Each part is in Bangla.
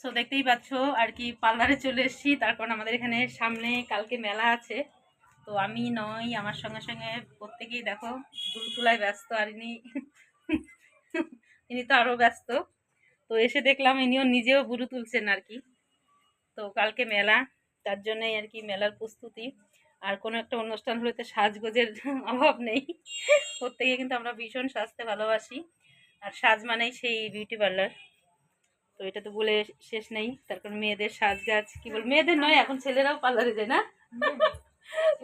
সো দেখতেই পাচ্ছ, আর কি পার্লারে চলে এসেছি। তার কারণ আমাদের এখানে সামনে কালকে মেলা আছে। তো আমি নই আমার সঙ্গে সঙ্গে প্রত্যেকেই দেখো দুল তুলায় ব্যস্ত, আর ইনি ইনি তো আরও ব্যস্ত। তো এসে দেখলাম ইনিও নিজেও বুড়ু তুলছেন আর কি। তো কালকে মেলা, তার জন্যই আর কি মেলার প্রস্তুতি। আর কোনো একটা অনুষ্ঠান হলে তো সাজগোজের অভাব নেই। প্রত্যেকে কিন্তু আমরা ভীষণ সাজতে ভালোবাসি। আর সাজ মানেই সেই বিউটি পার্লার তো এটা তো বলে শেষ নেই। তার কারণ মেয়েদের সাজগাজ কি বল মেয়েদের নয় এখন ছেলেরাও পার্লারে যায় না?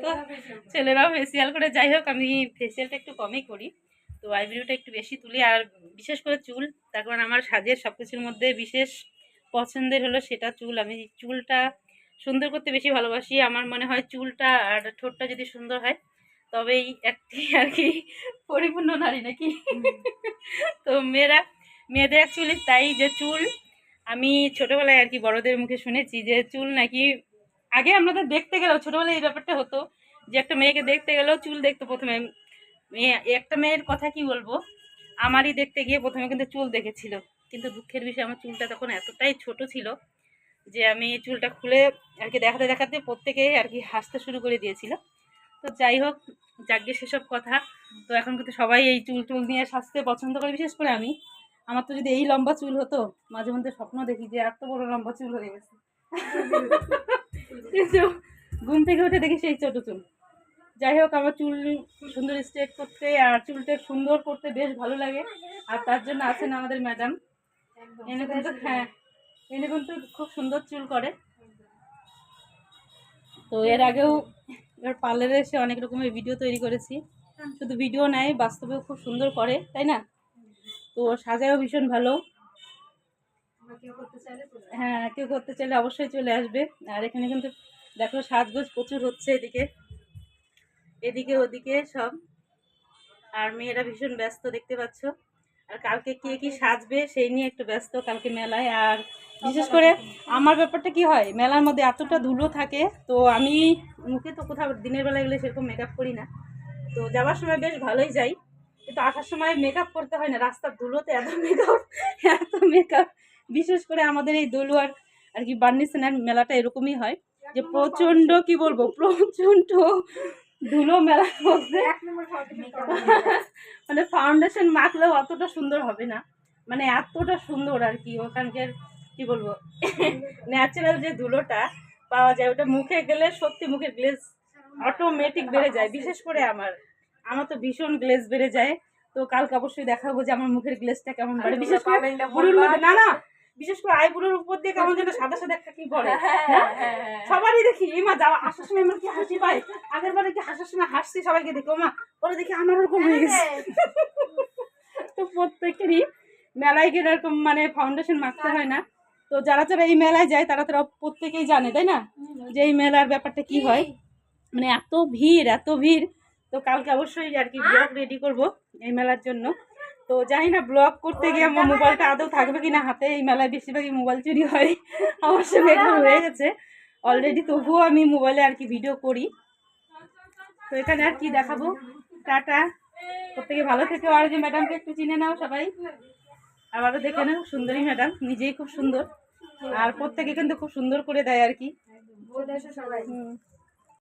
তো ছেলেরাও ফেসিয়াল করে। যাই হোক আমি ফেসিয়ালটা একটু কমই করি। তো আইব্রোটা একটু বেশি তুলি আর বিশেষ করে চুল। তার কারণ আমার সাজের সব কিছুর মধ্যে বিশেষ পছন্দের হলো সেটা চুল। আমি চুলটা সুন্দর করতে বেশি ভালোবাসি। আমার মনে হয় চুলটা আর ঠোঁটটা যদি সুন্দর হয় তবেই একটি আর কি পরিপূর্ণ নারী নাকি? তো মেয়েরা মেয়েদের অ্যাকচুয়ালি তাই যে চুল আমি ছোটোবেলায় আর কি বড়দের মুখে শুনেছি যে চুল নাকি, আগে আমরা তো দেখতে গেলেও ছোটোবেলায় এই ব্যাপারটা হতো যে একটা মেয়েকে দেখতে গেলেও চুল দেখতো প্রথমে। মেয়ে, একটা মেয়ের কথা কি বলব? আমারই দেখতে গিয়ে প্রথমে কিন্তু চুল দেখেছিল। কিন্তু দুঃখের বিষয়, আমার চুলটা তখন এতটাই ছোট ছিল যে আমি চুলটা খুলে আর কি দেখাতে দেখাতে প্রত্যেকেই আর কি হাসতে শুরু করে দিয়েছিল। তো যাই হোক, যাকে সেসব কথা। তো এখন কিন্তু সবাই এই চুল টুল নিয়ে সাজতে পছন্দ করে, বিশেষ করে আমি। আমার তো যদি এই লম্বা চুল হতো মাঝে মধ্যে স্বপ্ন দেখি যে এত বড় লম্বা চুল হয়ে গেছে। কিন্তু ঘুম থেকে উঠে দেখি সেই ছোট চুল। যাই হোক আমার চুল সুন্দর স্ট্রেট করতে আর চুলটা সুন্দর করতে বেশ ভালো লাগে। আর তার জন্য আছেন আমাদের ম্যাডাম এনে কিন্তু হ্যাঁ এনে কিন্তু খুব সুন্দর চুল করে। তো এর আগেও এবার পার্লারে এসে অনেক রকমের ভিডিও তৈরি করেছি। শুধু ভিডিও নেয় বাস্তবেও খুব সুন্দর করে তাই না? তো সাজায়ও ভীষণ ভালো। হ্যাঁ কেউ করতে চাইলে অবশ্যই চলে আসবে। আর এখানে কিন্তু দেখো সাজগোজ প্রচুর হচ্ছে এদিকে। এদিকে, ওদিকে সব। আর মেয়েরা ভীষণ ব্যস্ত দেখতে পাচ্ছ। আর কালকে কে কি সাজবে সেই নিয়ে একটু ব্যস্ত কালকে মেলায়। আর বিশেষ করে আমার ব্যাপারটা কি হয়, মেলার মধ্যে এতটা ধুলো থাকে, তো আমি মুখে তো কোথাও দিনের বেলা গেলে সেরকম মেকআপ করি না। তো যাওয়ার সময় বেশ ভালোই যাই কিন্তু আসার সময় মেকআপ করতে হয় না রাস্তার ধুলোতে এত মেকআপ এত মেকআপ বিশেষ করে আমাদের এই দলুয়ার আর কি বার্নিসেনার মেলাটা এরকমই হয় যে প্রচণ্ড কি বলব প্রচণ্ড ধুলো মেলার মধ্যে। মানে ফাউন্ডেশন মাখলেও অতটা সুন্দর হবে না। মানে এতটা সুন্দর আর কি ওখানকার কি বলব ন্যাচারাল যে ধুলোটা পাওয়া যায় ওটা মুখে গেলে সত্যি মুখের গ্লেজ অটোমেটিক বেড়ে যায় বিশেষ করে আমার। আমার তো ভীষণ গ্লেজ বেড়ে যায়। তো কালকে অবশ্যই দেখাবো যে আমার মুখের গ্লেজটা কেমন বাড়ে বিশেষ করে বুড়োর মধ্যে না না বিশেষ করে আইবুড়োর উপর দিয়ে কেমন যেন সাদা সাদা একটা কি পড়ে হ্যাঁ? সবারই দেখি এমা যাওয়া আসার সময় আমার কি হাসি পায় আগের বারে কি হাসার সময় হাসছি? সবাইকে দেখি ওমা ওরা দেখি আমার ওরকম হয়ে গেছে। তো প্রত্যেকেরই মেলায় গেলে এরকম মানে ফাউন্ডেশন মাখতে হয় না। তো যারা যারা এই মেলায় যায় তারা তারা প্রত্যেকেই জানে তাই না? যে এই মেলার ব্যাপারটা কি হয়? মানে এত ভিড় এত ভিড়। তো কালকে অবশ্যই আর কি ব্লগ রেডি করব এই মেলার জন্য। তো জানি না ব্লগ করতে গিয়ে আমার মোবাইলটা আদৌ থাকবে কি না হাতে এই মেলায় বেশিরভাগই মোবাইল চুরি হয়। আমার সঙ্গে এগুলো হয়ে গেছে। অলরেডি তবুও আমি মোবাইলে আর কি ভিডিও করি। তো এখানে আর কি দেখাবো। টাটা। প্রত্যেকে ভালো থেকে। আর যে ম্যাডামকে একটু চিনে নাও সবাই। আবারও দেখে নাও সুন্দরী ম্যাডাম নিজেই খুব সুন্দর। আর প্রত্যেকে কিন্তু খুব সুন্দর করে দেয় আর কি। সবাই। হুম।